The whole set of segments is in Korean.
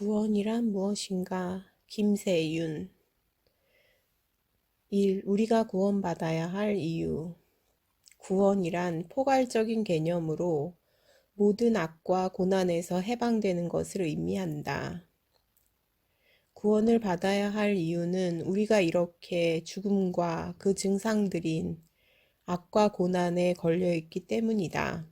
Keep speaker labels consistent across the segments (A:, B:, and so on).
A: 구원이란 무엇인가? 김세윤 1. 우리가 구원받아야 할 이유 구원이란 포괄적인 개념으로 모든 악과 고난에서 해방되는 것을 의미한다. 구원을 받아야 할 이유는 우리가 이렇게 죽음과 그 증상들인 악과 고난에 걸려 있기 때문이다.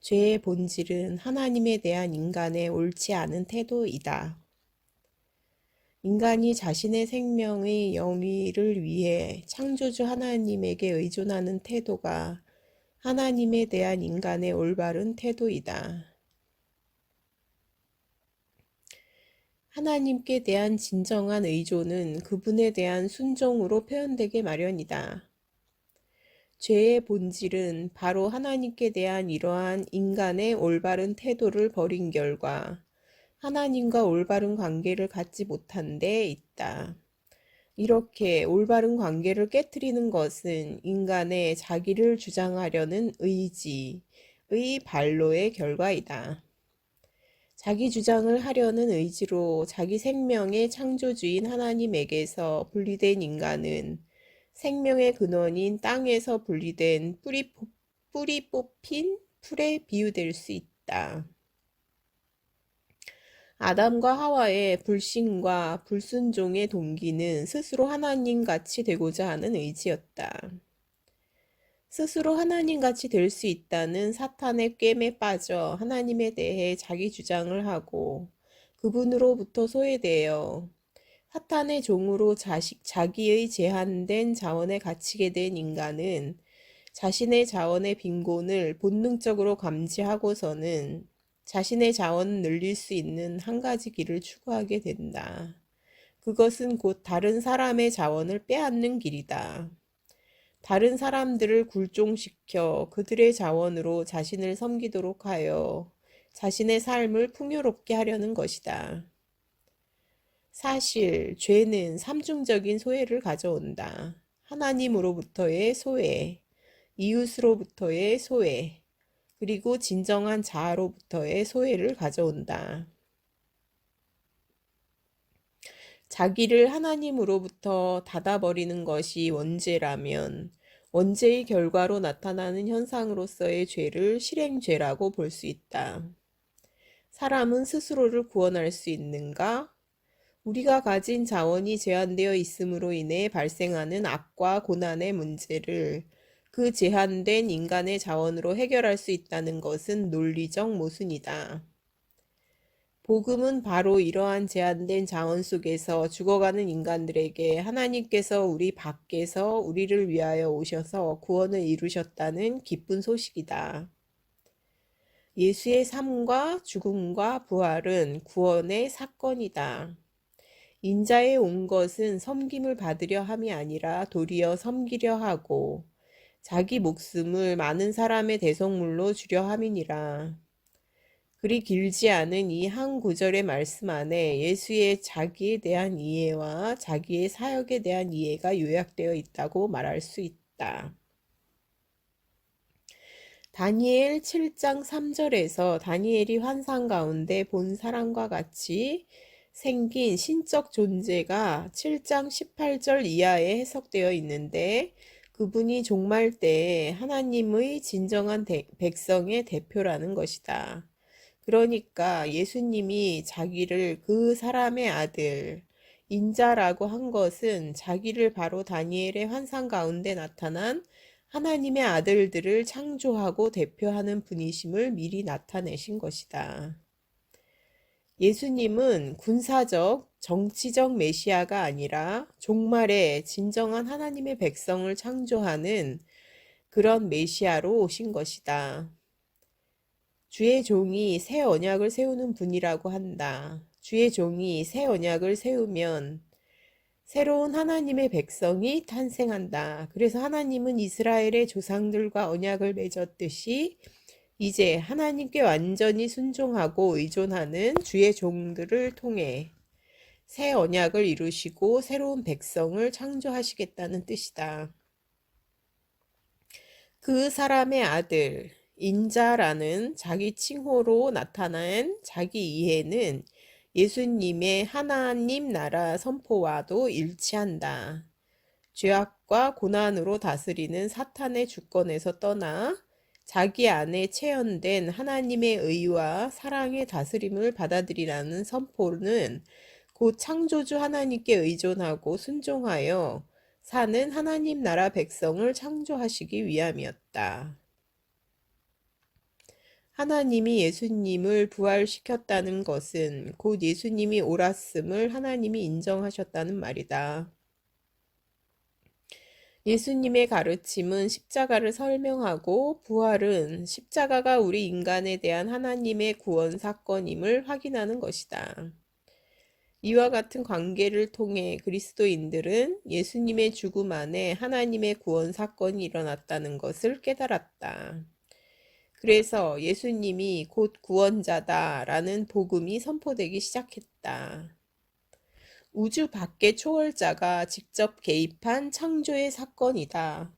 A: 죄의 본질은 하나님에 대한 인간의 옳지 않은 태도이다. 인간이 자신의 생명의 영위를 위해 창조주 하나님에게 의존하는 태도가 하나님에 대한 인간의 올바른 태도이다. 하나님께 대한 진정한 의존은 그분에 대한 순종으로 표현되게 마련이다. 죄의 본질은 바로 하나님께 대한 이러한 인간의 올바른 태도를 버린 결과 하나님과 올바른 관계를 갖지 못한 데 있다. 이렇게 올바른 관계를 깨뜨리는 것은 인간의 자기를 주장하려는 의지의 발로의 결과이다. 자기 주장을 하려는 의지로 자기 생명의 창조주인 하나님에게서 분리된 인간은 생명의 근원인 땅에서 분리된 뿌리, 뿌리 뽑힌 풀에 비유될 수 있다. 아담과 하와의 불신과 불순종의 동기는 스스로 하나님 같이 되고자 하는 의지였다. 스스로 하나님 같이 될 수 있다는 사탄의 꿰매 빠져 하나님에 대해 자기 주장을 하고 그분으로부터 소외되어 사탄의 종으로 자식, 자기의 제한된 자원에 갇히게 된 인간은 자신의 자원의 빈곤을 본능적으로 감지하고서는 자신의 자원을 늘릴 수 있는 한 가지 길을 추구하게 된다. 그것은 곧 다른 사람의 자원을 빼앗는 길이다. 다른 사람들을 굴종시켜 그들의 자원으로 자신을 섬기도록 하여 자신의 삶을 풍요롭게 하려는 것이다. 사실 죄는 삼중적인 소외를 가져온다. 하나님으로부터의 소외, 이웃으로부터의 소외, 그리고 진정한 자아로부터의 소외를 가져온다. 자기를 하나님으로부터 닫아버리는 것이 원죄라면 원죄의 결과로 나타나는 현상으로서의 죄를 실행죄라고 볼 수 있다. 사람은 스스로를 구원할 수 있는가? 우리가 가진 자원이 제한되어 있음으로 인해 발생하는 악과 고난의 문제를 그 제한된 인간의 자원으로 해결할 수 있다는 것은 논리적 모순이다. 복음은 바로 이러한 제한된 자원 속에서 죽어가는 인간들에게 하나님께서 우리 밖에서 우리를 위하여 오셔서 구원을 이루셨다는 기쁜 소식이다. 예수의 삶과 죽음과 부활은 구원의 사건이다. 인자에 온 것은 섬김을 받으려 함이 아니라 도리어 섬기려 하고 자기 목숨을 많은 사람의 대성물로 주려 함이니라. 그리 길지 않은 이 한 구절의 말씀 안에 예수의 자기에 대한 이해와 자기의 사역에 대한 이해가 요약되어 있다고 말할 수 있다. 다니엘 7장 3절에서 다니엘이 환상 가운데 본 사람과 같이 생긴 신적 존재가 7장 18절 이하에 해석되어 있는데 그분이 종말 때 하나님의 진정한 대, 백성의 대표라는 것이다. 그러니까 예수님이 자기를 그 사람의 아들, 인자라고 한 것은 자기를 바로 다니엘의 환상 가운데 나타난 하나님의 아들들을 창조하고 대표하는 분이심을 미리 나타내신 것이다. 예수님은 군사적, 정치적 메시아가 아니라 종말에 진정한 하나님의 백성을 창조하는 그런 메시아로 오신 것이다. 주의 종이 새 언약을 세우는 분이라고 한다. 주의 종이 새 언약을 세우면 새로운 하나님의 백성이 탄생한다. 그래서 하나님은 이스라엘의 조상들과 언약을 맺었듯이 이제 하나님께 완전히 순종하고 의존하는 주의 종들을 통해 새 언약을 이루시고 새로운 백성을 창조하시겠다는 뜻이다. 그 사람의 아들, 인자라는 자기 칭호로 나타난 자기 이해는 예수님의 하나님 나라 선포와도 일치한다. 죄악과 고난으로 다스리는 사탄의 주권에서 떠나 자기 안에 체현된 하나님의 의와 사랑의 다스림을 받아들이라는 선포는 곧 창조주 하나님께 의존하고 순종하여 사는 하나님 나라 백성을 창조하시기 위함이었다. 하나님이 예수님을 부활시켰다는 것은 곧 예수님이 옳았음을 하나님이 인정하셨다는 말이다. 예수님의 가르침은 십자가를 설명하고 부활은 십자가가 우리 인간에 대한 하나님의 구원 사건임을 확인하는 것이다. 이와 같은 관계를 통해 그리스도인들은 예수님의 죽음 안에 하나님의 구원 사건이 일어났다는 것을 깨달았다. 그래서 예수님이 곧 구원자다라는 복음이 선포되기 시작했다. 우주 밖의 초월자가 직접 개입한 창조의 사건이다.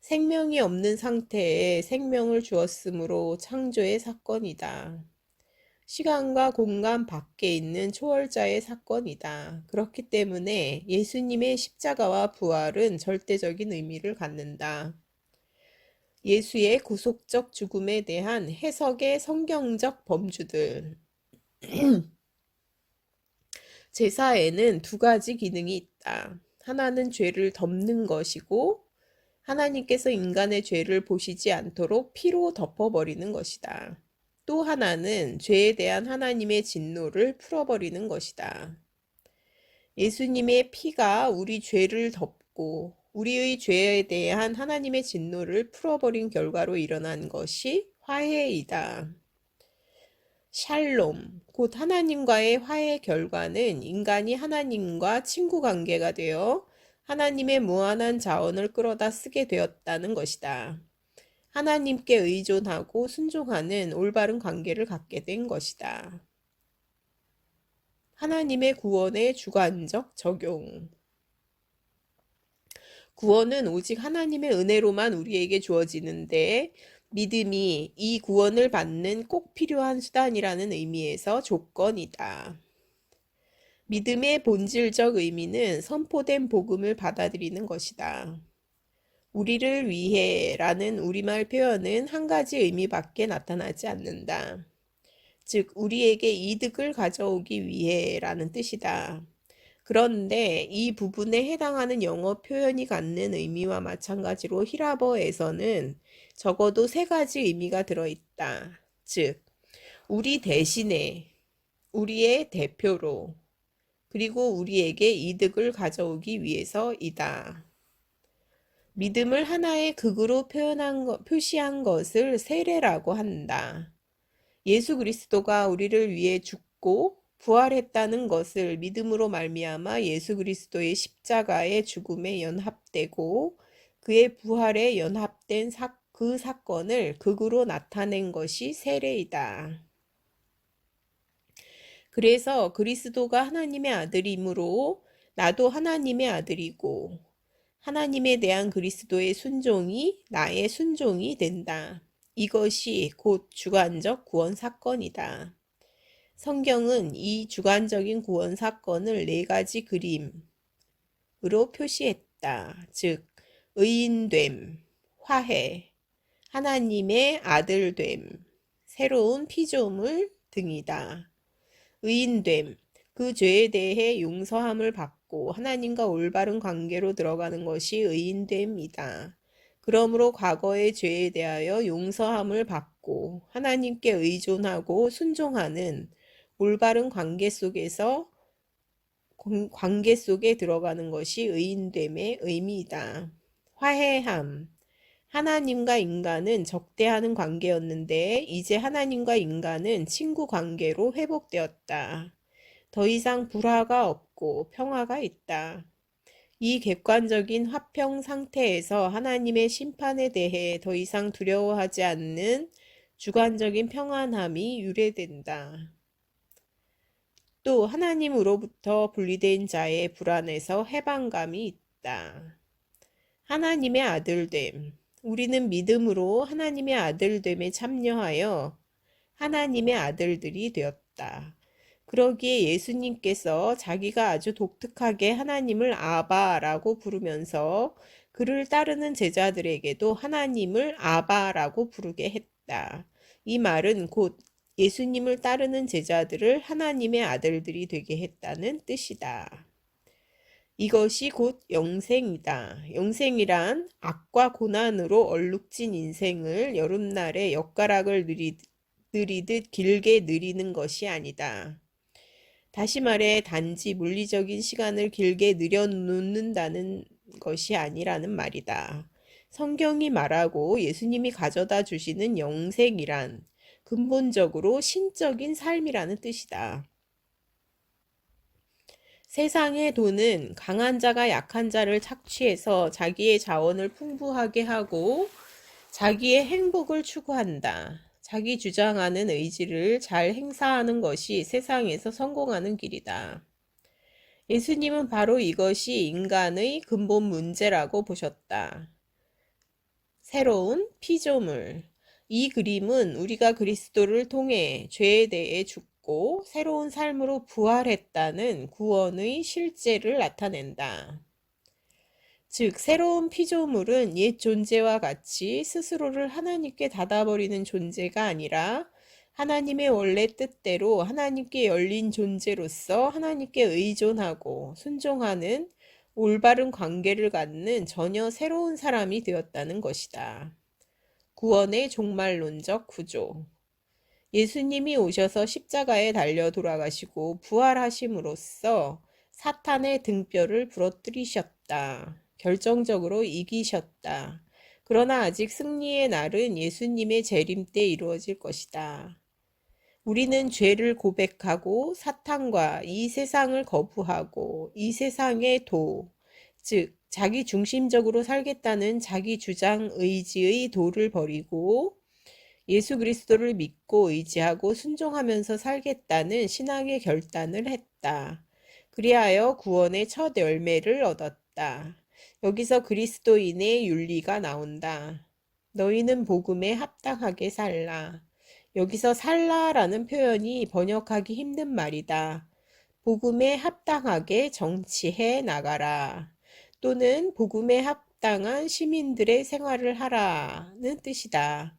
A: 생명이 없는 상태에 생명을 주었으므로 창조의 사건이다. 시간과 공간 밖에 있는 초월자의 사건이다. 그렇기 때문에 예수님의 십자가와 부활은 절대적인 의미를 갖는다. 예수의 구속적 죽음에 대한 해석의 성경적 범주들. 제사에는 두 가지 기능이 있다. 하나는 죄를 덮는 것이고, 하나님께서 인간의 죄를 보시지 않도록 피로 덮어버리는 것이다. 또 하나는 죄에 대한 하나님의 진노를 풀어버리는 것이다. 예수님의 피가 우리 죄를 덮고 우리의 죄에 대한 하나님의 진노를 풀어버린 결과로 일어난 것이 화해이다. 샬롬, 곧 하나님과의 화해 결과는 인간이 하나님과 친구 관계가 되어 하나님의 무한한 자원을 끌어다 쓰게 되었다는 것이다. 하나님께 의존하고 순종하는 올바른 관계를 갖게 된 것이다. 하나님의 구원의 주관적 적용. 구원은 오직 하나님의 은혜로만 우리에게 주어지는데 믿음이 이 구원을 받는 꼭 필요한 수단이라는 의미에서 조건이다. 믿음의 본질적 의미는 선포된 복음을 받아들이는 것이다. 우리를 위해라는 우리말 표현은 한 가지 의미밖에 나타나지 않는다. 즉, 우리에게 이득을 가져오기 위해라는 뜻이다. 그런데 이 부분에 해당하는 영어 표현이 갖는 의미와 마찬가지로 히라버에서는 적어도 세 가지 의미가 들어있다. 즉, 우리 대신에, 우리의 대표로, 그리고 우리에게 이득을 가져오기 위해서이다. 믿음을 하나의 극으로 표현한 것, 표시한 것을 세례라고 한다. 예수 그리스도가 우리를 위해 죽고 부활했다는 것을 믿음으로 말미암아 예수 그리스도의 십자가의 죽음에 연합되고 그의 부활에 연합된 사, 그 사건을 극으로 나타낸 것이 세례이다. 그래서 그리스도가 하나님의 아들이므로 나도 하나님의 아들이고 하나님에 대한 그리스도의 순종이 나의 순종이 된다. 이것이 곧 주관적 구원 사건이다. 성경은 이 주관적인 구원 사건을 네 가지 그림으로 표시했다. 즉, 의인됨, 화해, 하나님의 아들됨, 새로운 피조물 등이다. 의인됨, 그 죄에 대해 용서함을 받고 하나님과 올바른 관계로 들어가는 것이 의인됨이다. 그러므로 과거의 죄에 대하여 용서함을 받고 하나님께 의존하고 순종하는 올바른 관계 속에서 관계 속에 들어가는 것이 의인됨의 의미이다. 화해함. 하나님과 인간은 적대하는 관계였는데 이제 하나님과 인간은 친구 관계로 회복되었다. 더 이상 불화가 없고 평화가 있다. 이 객관적인 화평 상태에서 하나님의 심판에 대해 더 이상 두려워하지 않는 주관적인 평안함이 유래된다. 또 하나님으로부터 분리된 자의 불안에서 해방감이 있다. 하나님의 아들됨. 우리는 믿음으로 하나님의 아들됨에 참여하여 하나님의 아들들이 되었다. 그러기에 예수님께서 자기가 아주 독특하게 하나님을 아바라고 부르면서 그를 따르는 제자들에게도 하나님을 아바라고 부르게 했다. 이 말은 곧 예수님을 따르는 제자들을 하나님의 아들들이 되게 했다는 뜻이다. 이것이 곧 영생이다. 영생이란 악과 고난으로 얼룩진 인생을 여름날에 엿가락을 느리, 느리듯 길게 느리는 것이 아니다. 다시 말해 단지 물리적인 시간을 길게 늘여놓는다는 것이 아니라는 말이다. 성경이 말하고 예수님이 가져다 주시는 영생이란 근본적으로 신적인 삶이라는 뜻이다. 세상의 돈은 강한 자가 약한 자를 착취해서 자기의 자원을 풍부하게 하고 자기의 행복을 추구한다. 자기 주장하는 의지를 잘 행사하는 것이 세상에서 성공하는 길이다. 예수님은 바로 이것이 인간의 근본 문제라고 보셨다. 새로운 피조물. 이 그림은 우리가 그리스도를 통해 죄에 대해 죽고 새로운 삶으로 부활했다는 구원의 실제를 나타낸다. 즉, 새로운 피조물은 옛 존재와 같이 스스로를 하나님께 닫아버리는 존재가 아니라 하나님의 원래 뜻대로 하나님께 열린 존재로서 하나님께 의존하고 순종하는 올바른 관계를 갖는 전혀 새로운 사람이 되었다는 것이다. 구원의 종말론적 구조. 예수님이 오셔서 십자가에 달려 돌아가시고 부활하심으로써 사탄의 등뼈를 부러뜨리셨다. 결정적으로 이기셨다. 그러나 아직 승리의 날은 예수님의 재림 때 이루어질 것이다. 우리는 죄를 고백하고 사탄과 이 세상을 거부하고 이 세상의 도, 즉, 자기 중심적으로 살겠다는 자기 주장 의지의 도를 버리고 예수 그리스도를 믿고 의지하고 순종하면서 살겠다는 신앙의 결단을 했다. 그리하여 구원의 첫 열매를 얻었다. 여기서 그리스도인의 윤리가 나온다. 너희는 복음에 합당하게 살라. 여기서 살라라는 표현이 번역하기 힘든 말이다. 복음에 합당하게 정치해 나가라. 또는 복음에 합당한 시민들의 생활을 하라는 뜻이다.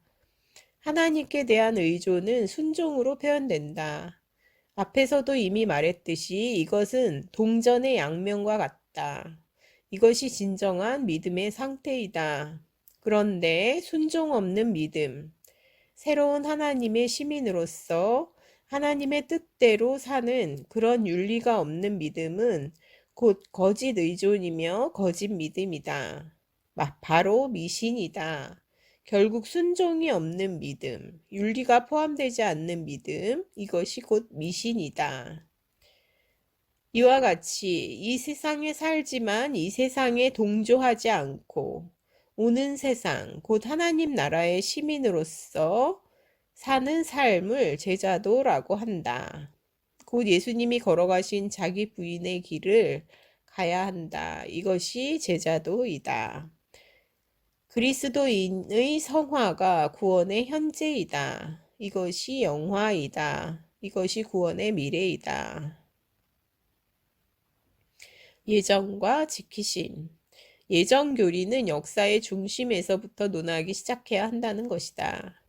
A: 하나님께 대한 의존은 순종으로 표현된다. 앞에서도 이미 말했듯이 이것은 동전의 양면과 같다. 이것이 진정한 믿음의 상태이다. 그런데 순종 없는 믿음, 새로운 하나님의 시민으로서 하나님의 뜻대로 사는 그런 윤리가 없는 믿음은 곧 거짓 의존이며 거짓 믿음이다. 바로 미신이다. 결국 순종이 없는 믿음, 윤리가 포함되지 않는 믿음, 이것이 곧 미신이다. 이와 같이 이 세상에 살지만 이 세상에 동조하지 않고 오는 세상, 곧 하나님 나라의 시민으로서 사는 삶을 제자도라고 한다. 곧 예수님이 걸어가신 자기 부인의 길을 가야 한다. 이것이 제자도이다. 그리스도인의 성화가 구원의 현재이다. 이것이 영화이다. 이것이 구원의 미래이다. 예정과 지키심. 예정 교리는 역사의 중심에서부터 논하기 시작해야 한다는 것이다.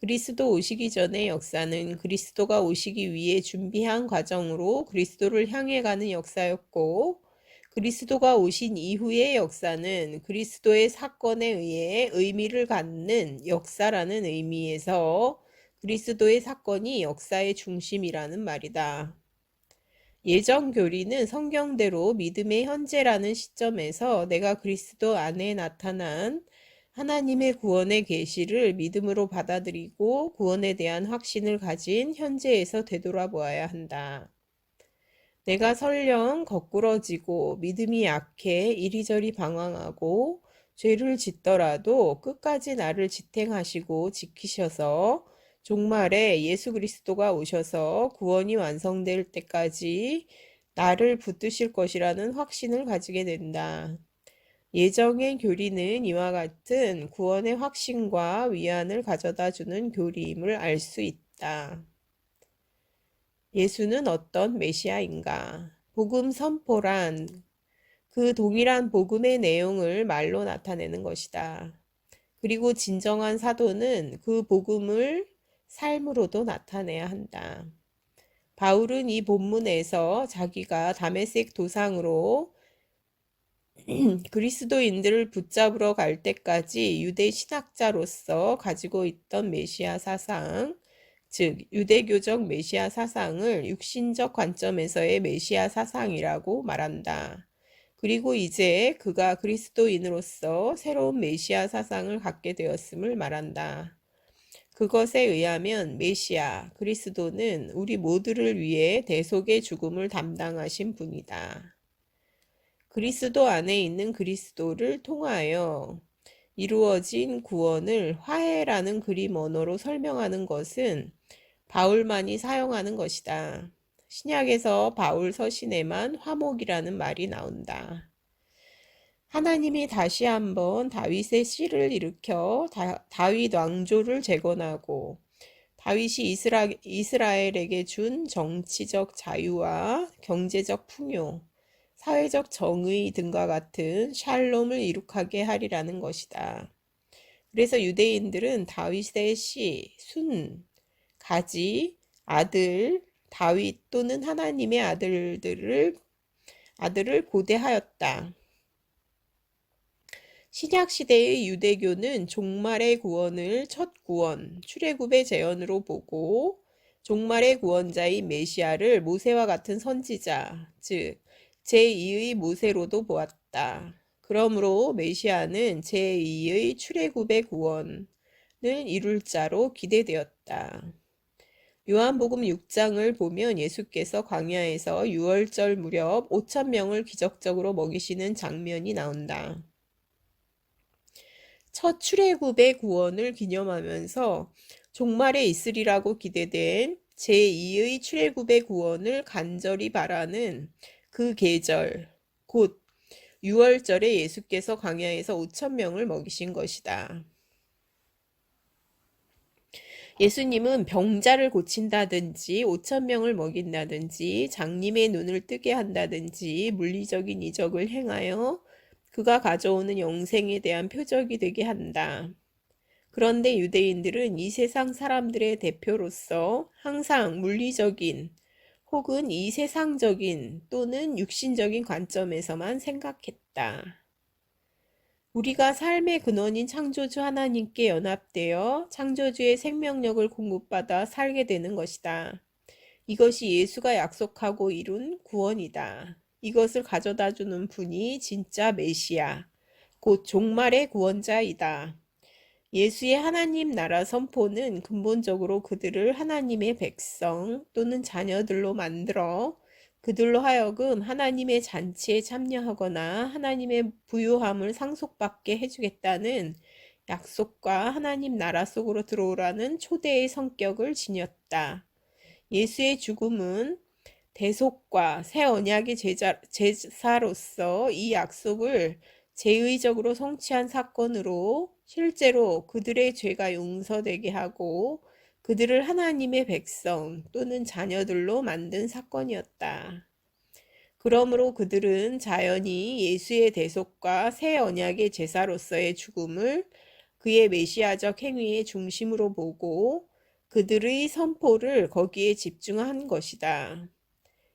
A: 그리스도 오시기 전의 역사는 그리스도가 오시기 위해 준비한 과정으로 그리스도를 향해 가는 역사였고, 그리스도가 오신 이후의 역사는 그리스도의 사건에 의해 의미를 갖는 역사라는 의미에서 그리스도의 사건이 역사의 중심이라는 말이다. 예정 교리는 성경대로 믿음의 현재라는 시점에서 내가 그리스도 안에 나타난 하나님의 구원의 계시를 믿음으로 받아들이고 구원에 대한 확신을 가진 현재에서 되돌아보아야 한다. 내가 설령 거꾸러지고 믿음이 약해 이리저리 방황하고 죄를 짓더라도 끝까지 나를 지탱하시고 지키셔서 종말에 예수 그리스도가 오셔서 구원이 완성될 때까지 나를 붙드실 것이라는 확신을 가지게 된다. 예정의 교리는 이와 같은 구원의 확신과 위안을 가져다 주는 교리임을 알 수 있다. 예수는 어떤 메시아인가? 복음 선포란 그 동일한 복음의 내용을 말로 나타내는 것이다. 그리고 진정한 사도는 그 복음을 삶으로도 나타내야 한다. 바울은 이 본문에서 자기가 다메섹 도상으로 그리스도인들을 붙잡으러 갈 때까지 유대 신학자로서 가지고 있던 메시아 사상, 즉 유대교적 메시아 사상을 육신적 관점에서의 메시아 사상이라고 말한다. 그리고 이제 그가 그리스도인으로서 새로운 메시아 사상을 갖게 되었음을 말한다. 그것에 의하면 메시아, 그리스도는 우리 모두를 위해 대속의 죽음을 담당하신 분이다. 그리스도 안에 있는 그리스도를 통하여 이루어진 구원을 화해라는 그림 언어로 설명하는 것은 바울만이 사용하는 것이다. 신약에서 바울 서신에만 화목이라는 말이 나온다. 하나님이 다시 한번 다윗의 씨를 일으켜 다, 다윗 왕조를 재건하고 다윗이 이스라, 이스라엘에게 준 정치적 자유와 경제적 풍요, 사회적 정의 등과 같은 샬롬을 이룩하게 하리라는 것이다. 그래서 유대인들은 다윗의 씨, 순, 가지, 아들, 다윗 또는 하나님의 아들들을 아들을 고대하였다. 신약 시대의 유대교는 종말의 구원을 첫 구원, 출애굽의 재현으로 보고 종말의 구원자인 메시아를 모세와 같은 선지자, 즉 제2의 모세로도 보았다. 그러므로 메시아는 제2의 출애굽의 구원을 이룰 자로 기대되었다. 요한복음 6장을 보면 예수께서 광야에서 6월절 무렵 5천 명을 기적적으로 먹이시는 장면이 나온다. 첫 출애굽의 구원을 기념하면서 종말에 있으리라고 기대된 제2의 출애굽의 구원을 간절히 바라는 그 계절, 곧 6월절에 예수께서 광야에서 5천 명을 먹이신 것이다. 예수님은 병자를 고친다든지 5천 명을 먹인다든지 장님의 눈을 뜨게 한다든지 물리적인 이적을 행하여 그가 가져오는 영생에 대한 표적이 되게 한다. 그런데 유대인들은 이 세상 사람들의 대표로서 항상 물리적인 혹은 이 세상적인 또는 육신적인 관점에서만 생각했다. 우리가 삶의 근원인 창조주 하나님께 연합되어 창조주의 생명력을 공급받아 살게 되는 것이다. 이것이 예수가 약속하고 이룬 구원이다. 이것을 가져다 주는 분이 진짜 메시아, 곧 종말의 구원자이다. 예수의 하나님 나라 선포는 근본적으로 그들을 하나님의 백성 또는 자녀들로 만들어 그들로 하여금 하나님의 잔치에 참여하거나 하나님의 부요함을 상속받게 해주겠다는 약속과 하나님 나라 속으로 들어오라는 초대의 성격을 지녔다. 예수의 죽음은 대속과 새 언약의 제자, 제사로서 이 약속을 제의적으로 성취한 사건으로 실제로 그들의 죄가 용서되게 하고 그들을 하나님의 백성 또는 자녀들로 만든 사건이었다. 그러므로 그들은 자연히 예수의 대속과 새 언약의 제사로서의 죽음을 그의 메시아적 행위의 중심으로 보고 그들의 선포를 거기에 집중한 것이다.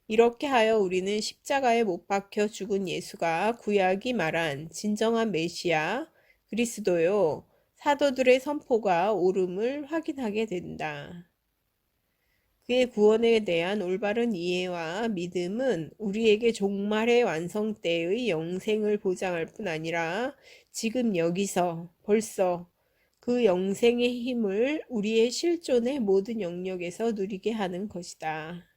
A: 이렇게 하여 우리는 십자가에 못 박혀 죽은 예수가 구약이 말한 진정한 메시아 그리스도요 사도들의 선포가 옳음을 확인하게 된다. 그의 구원에 대한 올바른 이해와 믿음은 우리에게 종말의 완성 때의 영생을 보장할 뿐 아니라 지금 여기서 벌써 그 영생의 힘을 우리의 실존의 모든 영역에서 누리게 하는 것이다.